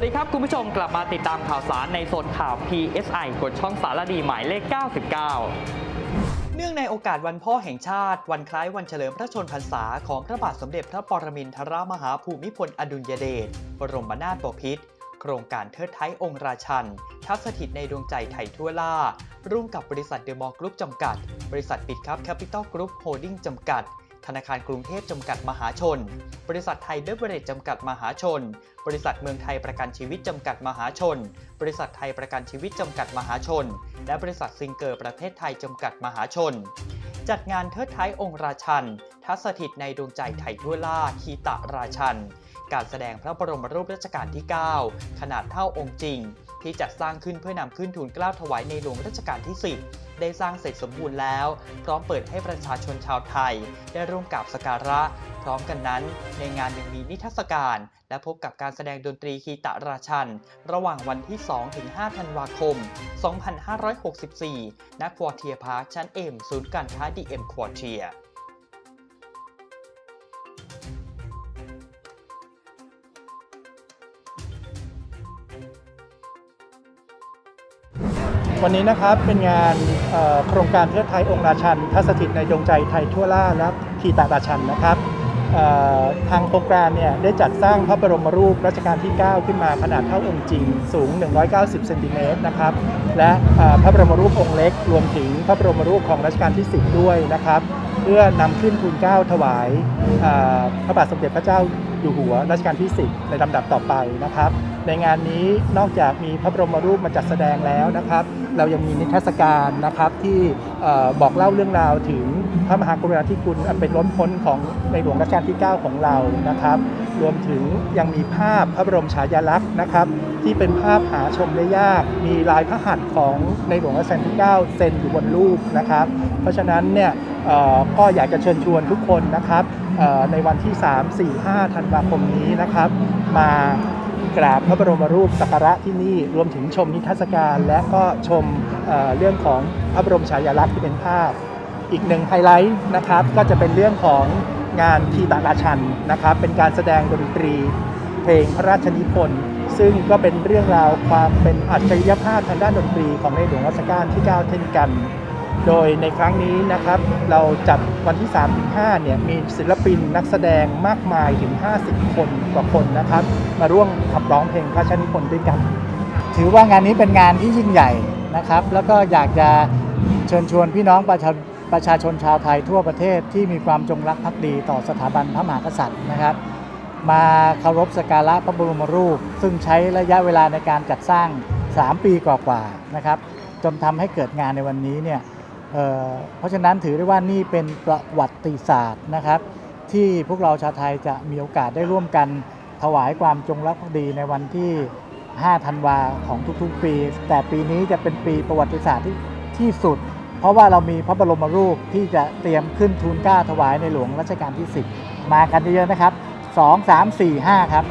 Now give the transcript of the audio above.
วัสดีครับ คุณผู้ชมกลับมาติดตามข่าวสารในโซนข่าว PSI กดช่องสารดีหมายเลข 99 เนื่องในโอกาสวันพ่อแห่งชาติ วันคล้ายวันเฉลิมพระชนพรรษาของพระบาทสมเด็จพระปรมินทรมหาภูมิพลอดุลยเดช บรมนาถบพิตรโครงการเทิดไท้องค์ราชัน ทับสถิตในดวงใจไทยทั่วล่า ร่วมกับบริษัทเดอะมอลล์กรุ๊ปจำกัด บริษัทปิดครับแคปิตอลกรุ๊ปโฮลดิ้งจำกัด ธนาคารกรุงเทพจำกัดมหาชน บริษัทไทยเบเวอเรจจำกัดมหาชน บริษัทเมืองไทยประกันชีวิตจำกัดมหาชน บริษัทไทยประกันชีวิตจำกัดมหาชน และบริษัทซิงเกอร์ประเทศไทยจำกัดมหาชน จัดงานเทิดท้ายองค์ราชัน ทัศถิตในดวงใจไทยทั่วล่าคีตะราชัน การแสดงพระบรมรูปรัชกาลที่ 9 ขนาดเท่าองค์จริง ที่จัดสร้างขึ้นเพื่อนำขึ้นทูลเกล้าถวายในหลวงรัชกาลที่ 10 ได้สร้างเสร็จสมบูรณ์แล้ว พร้อมเปิดให้ประชาชนชาวไทย ได้ร่วมกราบสกการะ พร้อมกันนั้น ในงานยังมีนิทรรศการ และพบกับการแสดงดนตรีคีตะราชัน ระหว่างวันที่2-5ธันวาคม 2564 ณ ควอเทียพาร์คชั้นเอ็มศูนย์การค้าดีเอ็มควอเทีย วันนี้นะครับเป็นงานโครงการเทิดไทยองค์ราชันทัศถิตในดวงใจไทยทั่วล่าและขีตาราชันนะครับทางโครงการเนี่ยได้จัดสร้างพระบรมรูปรัชกาลที่ 9 ขึ้นมาขนาดเท่าองค์จริง สูง 190 เซนติเมตรนะครับและพระบรมรูปองค์เล็ก รวมถึงพระบรมรูปของรัชกาลที่ 10 ด้วยนะครับเพื่อนำขึ้นทูลเกล้าถวายพระบาทสมเด็จพระเจ้าอยู่หัวรัชกาลที่ 10 ในลำดับต่อไปนะครับ ในงานนี้นอกจากมีพระบรมรูปมาจัดแสดงแล้วนะครับ เรายังมีนิทรรศการนะครับที่บอกเล่าเรื่องราวถึงพระมหากรุณาธิคุณอันเป็นล้นพ้นของในหลวงรัชกาลที่ 9 ของเรานะครับ รวมถึงยังมีภาพพระบรมฉายาลักษณ์นะครับ ที่เป็นภาพหาชมได้ยาก มีลายพระหัตถ์ของในหลวงรัชกาลที่ 9 เซ็นอยู่บนรูปนะครับ เพราะฉะนั้นเนี่ยก็อยากจะเชิญชวนทุกคนนะครับในวันที่ 3 4 5 ธันวาคมนี้นะครับ มา กราบพระบรมรูปสักการะที่นี่รวมถึงชมนิทรรศการ และก็ชมเเรื่องของพระบรมฉายาลักษณ์ที่เป็นภาพ อีกหนึ่งไฮไลท์นะครับ ก็จะเป็นเรื่องของงานทีตาราชันนะครับ เป็นการแสดงดนตรี เพลงพระราชนิพนธ์ซึ่งก็เป็นเรื่องราวความเป็นอัจฉริยภาพทางด้านดนตรีของในหลวงรัชกาลที่ 9 เช่นกัน โดยในครั้งนี้นะครับเราจัดวันที่ 3-5 เนี่ยมีศิลปินนักแสดงมากมายถึง 50 คนกว่าคนนะครับ มาร่วมขับร้องเพลงพระชนิพนธ์ด้วยกัน ถือว่างานนี้เป็นงานที่ยิ่งใหญ่นะครับ แล้วก็อยากจะเชิญชวนพี่น้องประชาประชาชนชาวไทยทั่วประเทศที่มีความจงรักภักดีต่อสถาบันพระมหากษัตริย์นะครับ มาเคารพสักการะพระบรมรูป ซึ่งใช้ระยะเวลาในการจัดสร้าง 3 ปีกว่าๆนะครับจนทำให้เกิดงานในวันนี้เนี่ย เเพราะฉะนั้นถือได้ว่านี่เป็นประวัติศาสตร์นะครับ ที่พวกเราชาวไทยจะมีโอกาสได้ร่วมกันถวายความจงรักภักดีในวันที่ 5 ธันวาของทุกๆปี แต่ปีนี้จะเป็นปีประวัติศาสตร์ที่ที่สุด เพราะว่าเรามีพระบรมรูปที่จะเตรียมขึ้นทูลเกล้าถวายในหลวงรัชกาลที่ 10 มากันเยอะๆนะครับ 2 3 4 5 ครับ